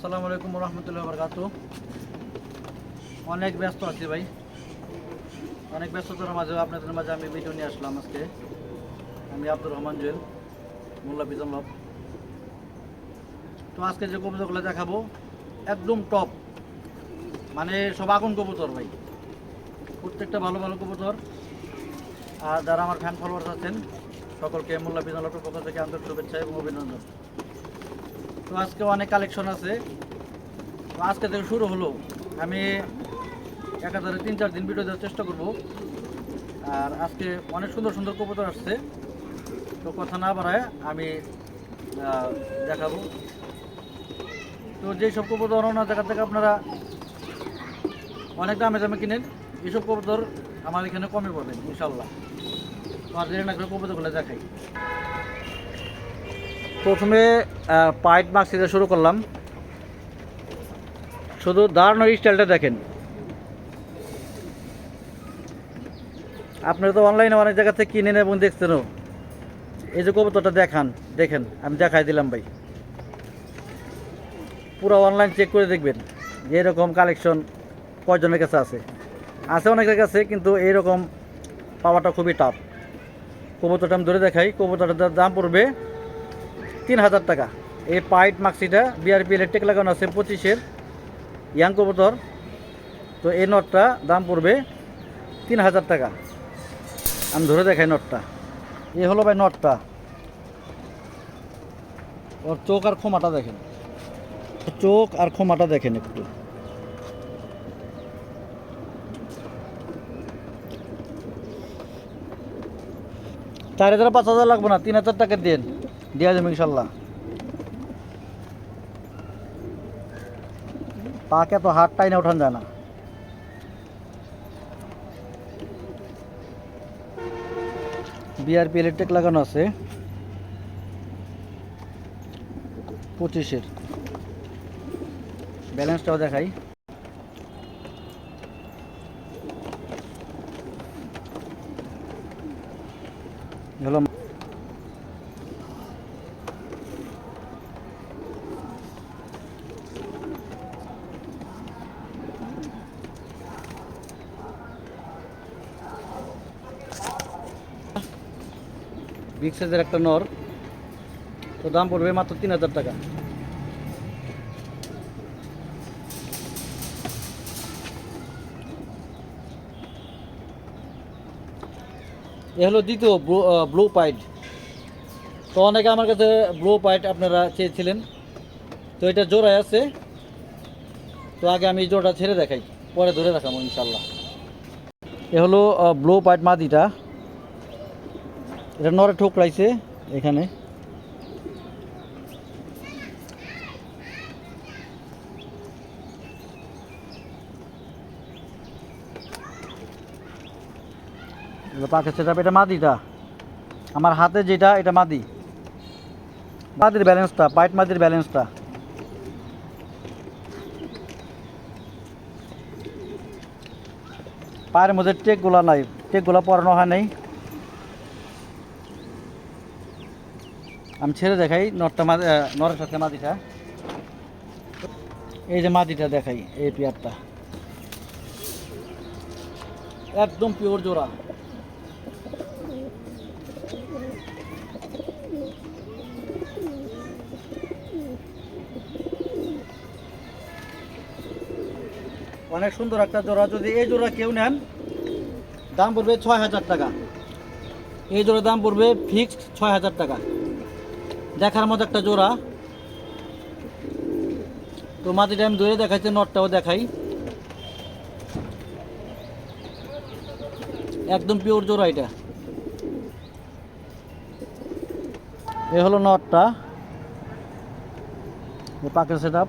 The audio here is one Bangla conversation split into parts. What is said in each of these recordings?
আসসালামু আলাইকুম রহমতুল্লাহ বরকাত অনেক ব্যস্ত আছি ভাই। অনেক ব্যস্ততার মাঝে আপনাদের মাঝে আমি ভিডিও নিয়ে আসলাম আজকে। আমি আব্দুর রহমান জুয়েল, মোল্লা বিজনলভ তো আজকে যে কবুতরগুলো দেখাবো, একদম টপ মানে সব আগুন কবুতর ভাই। প্রত্যেকটা ভালো ভালো কবুতর। আর যারা আমার ফ্যান ফলোয়ার্স আছেন, সকলকে মোল্লা বিজনলভের পক্ষ থেকে আন্তরিক শুভেচ্ছা এবং অভিনন্দন। তো আজকে অনেক কালেকশন আছে। তো আজকে থেকে শুরু হলো। আমি একাধারে তিন চার দিন ভিডিও দেওয়ার চেষ্টা করব। আর আজকে অনেক সুন্দর সুন্দর কবুতর আসছে। তো কথা না বাড়ায় আমি দেখাবো। তো যেই সব কবুতর অন্য জায়গা থেকে আপনারা অনেক দামে দামে কিনেন, এইসব কবুতর আমার এখানে কমে পাবেন ইনশাল্লাহ। আর দেরি না করে কবুতরগুলো দেখাই। প্রথমে পাইট মার্কস দিয়ে শুরু করলাম। শুধু দাঁড়ানোর স্টাইলটা দেখেন। আপনারা তো অনলাইনে অনেক জায়গা থেকে কিনেন এবং দেখছেনও। এই যে কবুতরটা দেখান, দেখেন, আমি দেখাই দিলাম ভাই। পুরো অনলাইন চেক করে দেখবেন যে এরকম কালেকশন কয়জনের কাছে আছে। আছে অনেকের কাছে, কিন্তু এইরকম পাওয়াটা খুবই টাফ কবুতরটা আমি ধরে দেখাই, কবুতরটার দাম পড়বে তিন হাজার টাকা। এই পাইট মাক্সিটা বিআরপি ইলেকট্রিক লাগানো আছে পঁচিশের ইয়াং কবুতর। তো এই নটটা দাম পড়বে তিন হাজার টাকা। আমি ধরে দেখাই নটটা। এ হলো ভাই নটটা। ওর চোখ আর খোমাটা দেখেন। চোখ আর খোমাটা দেখেন একটু। চার হাজার পাঁচ হাজার লাগবে না তিন হাজার টাকা দিন। দেওয়া যাবে ইনশাল্লাহ। পাকে তো হাত টাইনে ওঠান যায় না। বিআরপি ইলেকট্রিক লাগানো আছে। পঁচিশের। ব্যালেন্সটাও দেখাই হলো বিগ সাইজের একটা নর। তো দাম পড়বে মাত্র তিন হাজার টাকা। এ হলো দ্বিতীয় ব্লু পাইট। তো অনেকে আমার কাছে ব্লু পাইট আপনারা চেয়েছিলেন। তো এটা জোড়ায় আছে। তো আগে আমি জোড়াটা ছেড়ে দেখাই। পরে ধরে দেখাবো ইনশাল্লাহ এ হলো ব্লু পাইট মাদিটা। এটা নরে ঠোকরাইছে এখানে। পাখে সেটা এটা মাদিটা। আমার হাতে যেটা, এটা মাদি। মাদির ব্যালেন্সটা পাইট মাদির ব্যালেন্সটা পায়ের মধ্যে টেকগুলা নাই, টেকগুলা পরানো হয় নাই। আমি ছেড়ে দেখাই, নটটা মাদি নরের সাথে মাদিটা এই যে মাদিটা দেখাই, এই পেয়ারটা। একদম পিওর জোড়া। অনেক সুন্দর একটা জোড়া। যদি এই জোড়া কেউ নেন, দাম পড়বে ছয় হাজার টাকা। এই জোড়ার দাম পড়বে ফিক্সড ছয় হাজার টাকা। দেখার মতো একটা জোড়া। তো মাটিটা আমি ধরে দেখাচ্ছি নটটাও দেখাই। একদম পিওর জোড়া এটা। এ হলো নটটা। পাকের সেট আপ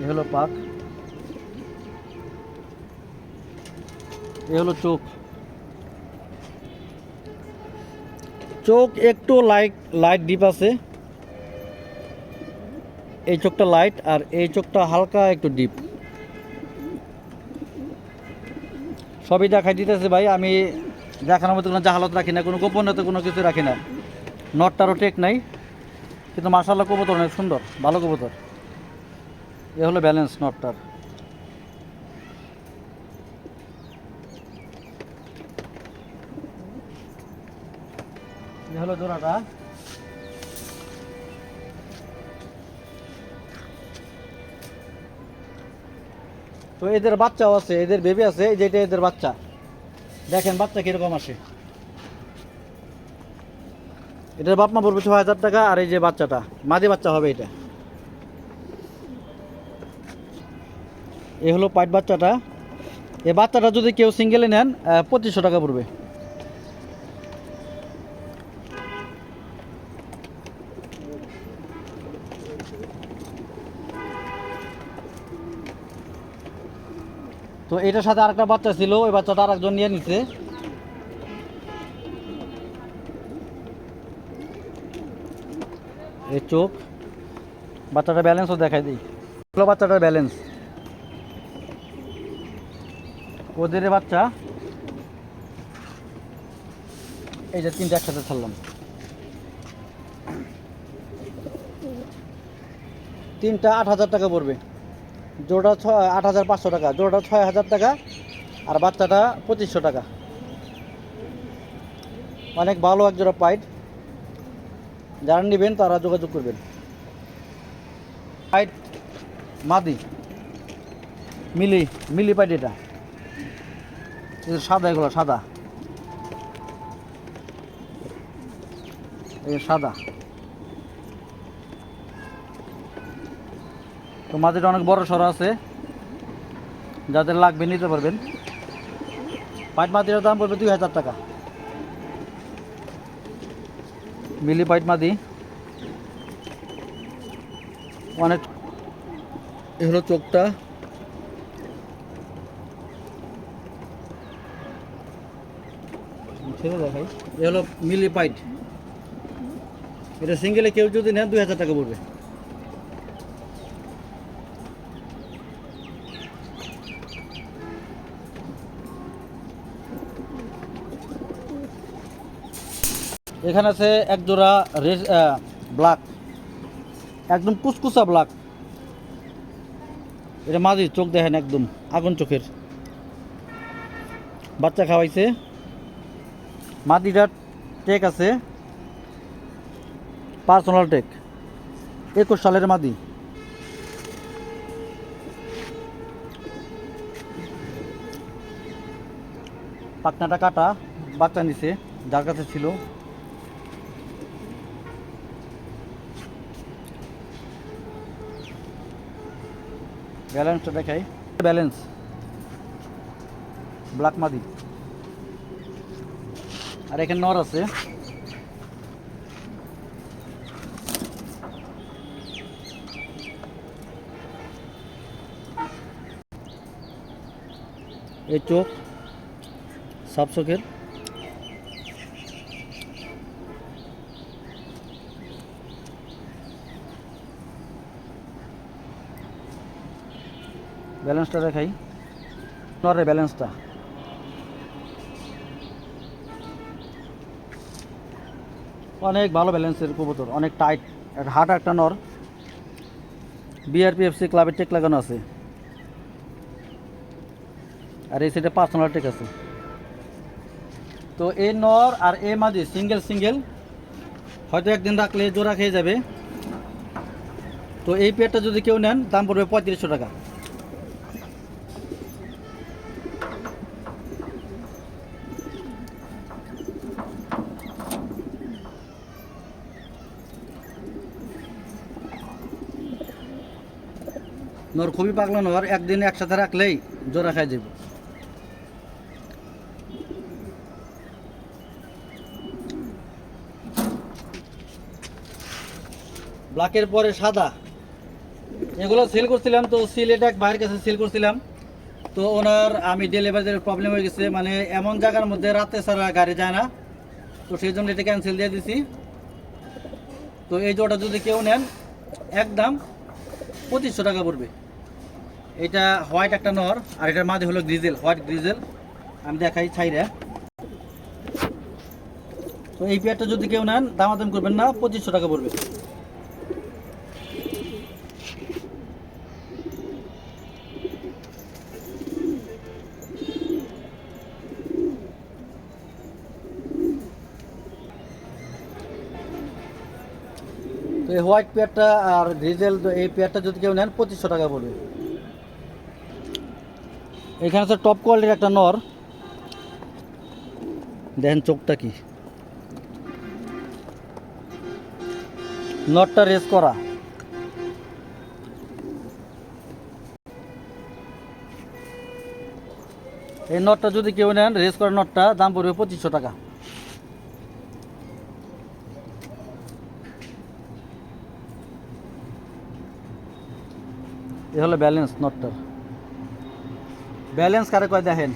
এ হলো পাক। এ হলো চোখ। চোখ একটু লাইট লাইট ডিপ আছে। এই চোখটা লাইট আর এই চোখটা হালকা একটু ডিপ সবই দেখাই দিতেছে ভাই, আমি দেখানোর মতো কোনো জাহালত রাখি না, কোনো গোপনীয়তা কোনো কিছু রাখি না। নটটারও টেক নাই, কিন্তু মার্শাল্লাহ কবুতর অনেক সুন্দর, ভালো কবুতর। এ হলো ব্যালেন্স নটটার এ হলো জোড়াটা। তো এদের বাচ্চাও আছে, এদের বেবি আছে যেটা এদের বাচ্চা। দেখেন বাচ্চা কীরকম আসে। এটার বাপ মা পড়বে ছ হাজার টাকা, আর এই যে বাচ্চাটা, মাঝে বাচ্চা হবে এটা। এ হলো পাইট বাচ্চাটা। এই বাচ্চাটা যদি কেউ সিঙ্গেলে নেন পঁচিশশো টাকা পড়বে। তো এটার সাথে আরেকটা বাচ্চা ছিল, ওই বাচ্চাটা আরেকজন নিয়ে নিছে। এই চোখ বাচ্চাটা ব্যালেন্সও দেখাই দিই। হলো বাচ্চাটার ব্যালেন্স ওদের বাচ্চা, এই যে তিনটা একসাথে ছাড়লাম। তিনটা আট হাজার টাকা পড়বে। জোড়া ছয়, আট হাজার পাঁচশো টাকা। জোড়াটা ছয় হাজার টাকা আর বাচ্চাটা পঁচিশশো টাকা। অনেক ভালো এক জোড়া পাইট। যারা নেবেন তারা যোগাযোগ করবেন। পাইট মাদি। মিলি মিলি পাইট এটা। সাদা এগুলো, সাদা। এই সাদা। তো মাঝেটা অনেক বড় সড়ো আছে। যাদের লাগবে নিতে পারবেন। পাইট মাদির দাম পড়বে দুই হাজার টাকা। মিলি পাইট মাদি। অনেক এ হলো চোখটা। দেখাই। এ হলো মিলি পাইট। এটা সিঙ্গেলে কেউ যদি নেন দুই হাজার টাকা পড়বে। এখানে আছে এক জোড়া রেড ব্ল্যাক একদম কুচকুচা ব্ল্যাক এটা মাঝি, চোখ দেখেন একদম, আগুন চোখের। বাচ্চা খাওয়াইছে। মাদিটার টেক আছে। পার্সোনাল টেক একুশ সালের মাদি পাকনাটা কাটা, বাচ্চা নিছে, যার কাছে ছিল। ব্যালেন্সটা দেখাই। ব্যালেন্স ব্ল্যাক মাদি। আর এখানে নর আছে। এই চোখ সাপ চোখের। ব্যালেন্সটা দেখাই। নরের ব্যালেন্সটা। অনেক ভালো ব্যালেন্সের কবুতর, অনেক টাইট একটা হাট একটা নর। বিআরপিএফসি ক্লাবের টেক লাগানো আছে। আর এই সাইডে পার্সোনাল টেক আছে। তো এই নর আর এ মাঝে সিঙ্গেল সিঙ্গেল হয়তো একদিন রাখলে জোড়া খেয়ে যাবে। তো এই পেয়ারটা যদি কেউ নেন, দাম পড়বে পঁয়ত্রিশশো টাকা। নর খুবই পাগলা নর, একদিন একসাথে রাখলেই জোড়া খাই যাব ব্ল্যাকের পরে সাদা। এগুলো সেল করছিলাম তো সিলেট এক ভাইয়ের কাছে সেল করছিলাম। তো ওনার, আমি ডেলিভারির প্রবলেম হয়ে গেছে মানে এমন জায়গার মধ্যে রাতে ছাড়া গাড়ি যায় না। তো সেই জন্য এটা ক্যান্সেল দিয়ে দিছি। তো এই জোটা যদি কেউ নেন, একদম পঁচিশশো টাকা পড়বে। এটা হোয়াইট একটা নর, আর এটার মাঝে হলো গ্রিজেল হোয়াইট গ্রিজেল আমি দেখাই ছাইরা। তো এই পেয়ারটা যদি কেউ নেন, দামাদাম করবেন না, পঁচিশশো টাকা পড়বে। তো এই হোয়াইট পেয়ারটা আর ডিজেল এই পেয়ারটা যদি কেউ নেন, পঁচিশশো টাকা পড়বে। এখানে হচ্ছে টপ কোয়ালিটির একটা নর। দেখেন চোখটা কি। নটটা রেস করা। এই নটটা যদি কেউ নেন রেস করা নটটা দাম পড়বে পঁচিশশো টাকা। এ হলো ব্যালেন্স নটটার ব্যালেন্স কারে কয় দেখেন?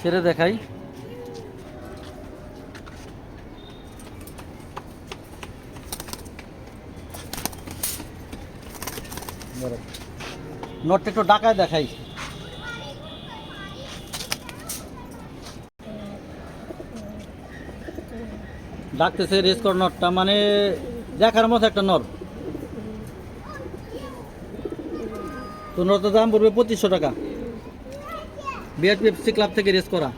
ছেড়ে দেখাই। নোটটা একটু ডাকায় দেখাই। ডাকতেছে রেস কর নটটা মানে দেখার মতো একটা নর নটটার দাম পড়বে পঁচিশশো টাকা। বিআরপিএফসি ক্লাব থেকে রেস করা।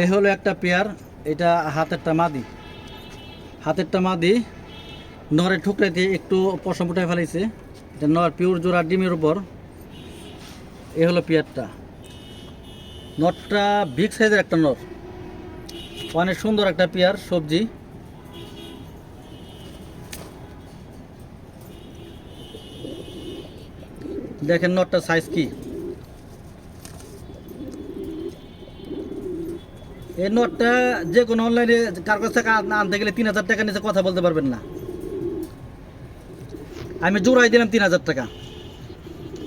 এই হলো একটা পেয়ার এটা হাতেরটা মাদি। হাতেরটা মাদি নরে ঠুকরাইতে একটু পশম উঠায় ফেলাইছে। এটা নর পিওর জোড়া ডিমের উপর। এ হলো পেয়ারটা নটটা বিগ সাইজের একটা নর। অনেক সুন্দর একটা পেয়ার সবজি। দেখেন নটটা সাইজ কি? এই নটটা যে কোনো অনলাইনে কার কাছ থেকে আন- আনতে গেলে তিন হাজার টাকা নিচে কথা বলতে পারবেন না। আমি জোড়াই দিলাম তিন হাজার টাকা।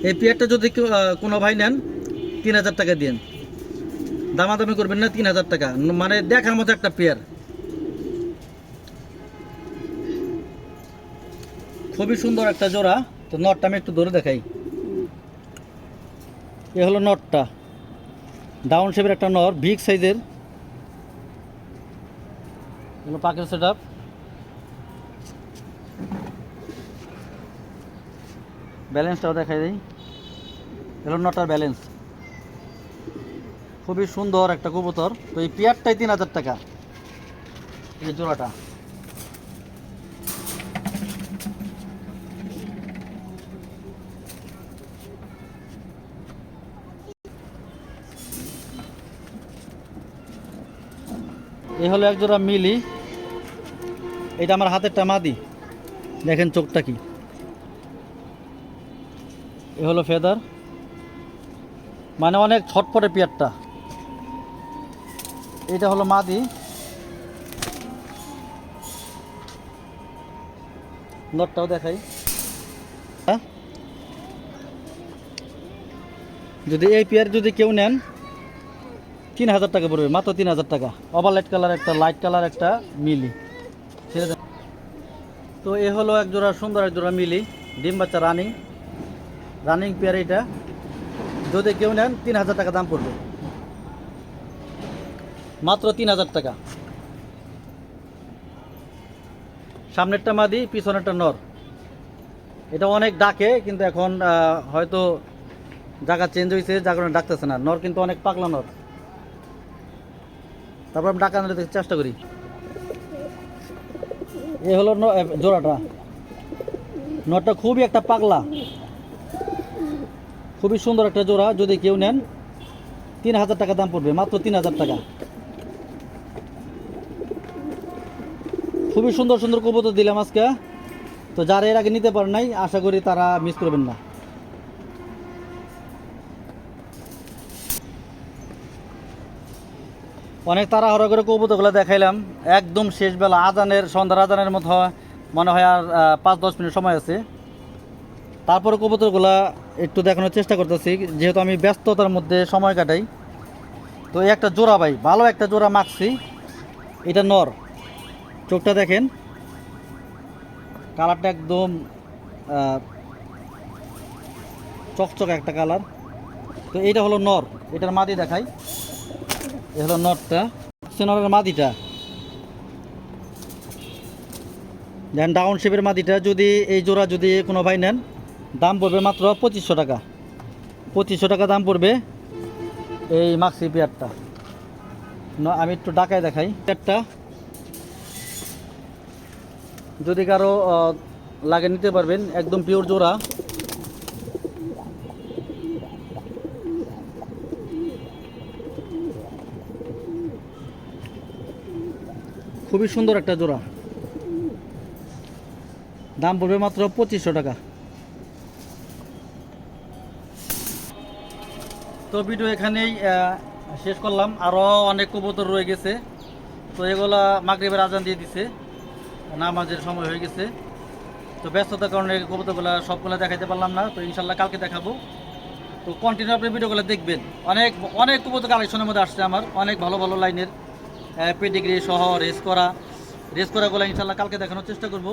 এই পেয়ারটা যদি কোনো ভাই নেন, তিন হাজার টাকা দিন দামাদামি করবেন না, তিন হাজার টাকা। মানে দেখার মতো একটা পেয়ার খুবই সুন্দর একটা জোড়া। তো নটটা আমি একটু ধরে দেখাই। এ হলো নটটা। ডাউন শেপের একটা নর, বিগ সাইজের। হলো পাকের সেট আপ ব্যালেন্সটাও দেখাই দিই। এলো নটার ব্যালেন্স। খুবই সুন্দর একটা কবুতর। তো এই পেয়ারটাই তিন হাজার টাকা। এই জোড়াটা। এই হলো এক জোড়া মিলি। এটা আমার হাতেরটা মাদি। দেখেন চোখটা কি। এ হলো ফেদার। মানে অনেক ছটপটে পেয়ারটা। এটা হলো মাদি। নটটাও দেখাই? যদি এই পেয়ার যদি কেউ নেন তিন হাজার টাকা পড়বে, মাত্র তিন হাজার টাকা। লাইট কালার একটা লাইট কালার একটা, মিলি। ছেড়ে দেন। তো এ হলো এক জোড়া, সুন্দর এক জোড়া মিলি। ডিম বাচ্চা রানিং রানিং পেয়ার এটা। যদি কেউ নেন, তিন হাজার টাকা দাম পড়বে। মাত্র তিন হাজার টাকা। সামনেরটা মাদি, পিছনেরটা নর। এটা অনেক ডাকে, কিন্তু এখন হয়তো জায়গা চেঞ্জ হয়েছে যার কারণে ডাকতেছে না। নর কিন্তু অনেক পাগলা নর। তারপর আমি ডাকা আনতে চেষ্টা করি। এ হলো জোড়াটা। নটটা খুবই একটা পাগলা। খুবই সুন্দর একটা জোড়া, যদি কেউ নেন, তিন হাজার টাকা দাম পড়বে, মাত্র তিন হাজার টাকা। খুবই সুন্দর সুন্দর কবুতর দিলাম আজকে। তো যারা এর আগে নিতে পারেন নাই, আশা করি তারা মিস করবেন না। অনেক তাড়াহড়া করে কবুতরগুলো দেখাইলাম। একদম শেষ বেলা আজানের, সন্ধ্যার আজানের মতো মনে হয় আর পাঁচ দশ মিনিট সময় আছে। তারপরে কবুতরগুলা একটু দেখানোর চেষ্টা করতেছি, যেহেতু আমি ব্যস্ততার মধ্যে সময় কাটাই। তো একটা জোড়া ভাই, ভালো একটা জোড়া মাখছি। এটা নর। চোখটা দেখেন। কালারটা একদম চকচক একটা কালার। তো এইটা হলো নর, এটার মাদি দেখাই। এ হলো নরটা সিনরের মাদিটা। দেন মাদিটা, যদি এই জোড়া যদি কোনো ভাই নেন, দাম পড়বে মাত্র পঁচিশশো টাকা। পঁচিশশো টাকা দাম পড়বে এই মাক্সি পেয়ারটা আমি একটু ডাকায় দেখাই। পেয়ারটা যদি কারও লাগে নিতে পারবেন, একদম পিওর জোড়া। খুবই সুন্দর একটা জোড়া। দাম পড়বে মাত্র পঁচিশশো টাকা। তো ভিডিও এখানেই শেষ করলাম। আরও অনেক কবুতর রয়ে গেছে। তো এগুলা মাগরিবের আজান দিয়ে দিছে। নামাজের সময় হয়ে গেছে। তো ব্যস্ততার কারণে কবুতরগুলো সবগুলো দেখাইতে পারলাম না। তো ইনশাল্লাহ কালকে দেখাবো। তো কন্টিনিউ আপনি ভিডিওগুলো দেখবেন। অনেক অনেক কবুতর কালেকশনের মধ্যে আসছে আমার। অনেক ভালো ভালো লাইনের। পেডিগ্রি সহ রেস করা রেস করাগুলো ইনশাল্লাহ কালকে দেখানোর চেষ্টা করব।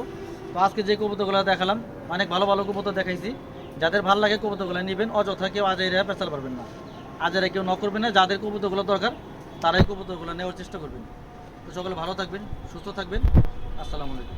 তো আজকে যে কবুতরগুলো দেখালাম, অনেক ভালো ভালো কবুতর দেখাইছি। যাদের ভালো লাগে কবুতরগুলো নেবেন, অযথা কেউ আজাইরা পেঁচাল পারবেন না। আজারে কেউ ন করবেন না, যাদের কবুতরগুলো দরকার, তারাই কবুতরগুলো নেওয়ার চেষ্টা করবেন। তো সকলে ভালো থাকবেন, সুস্থ থাকবেন। আসসালামু আলাইকুম।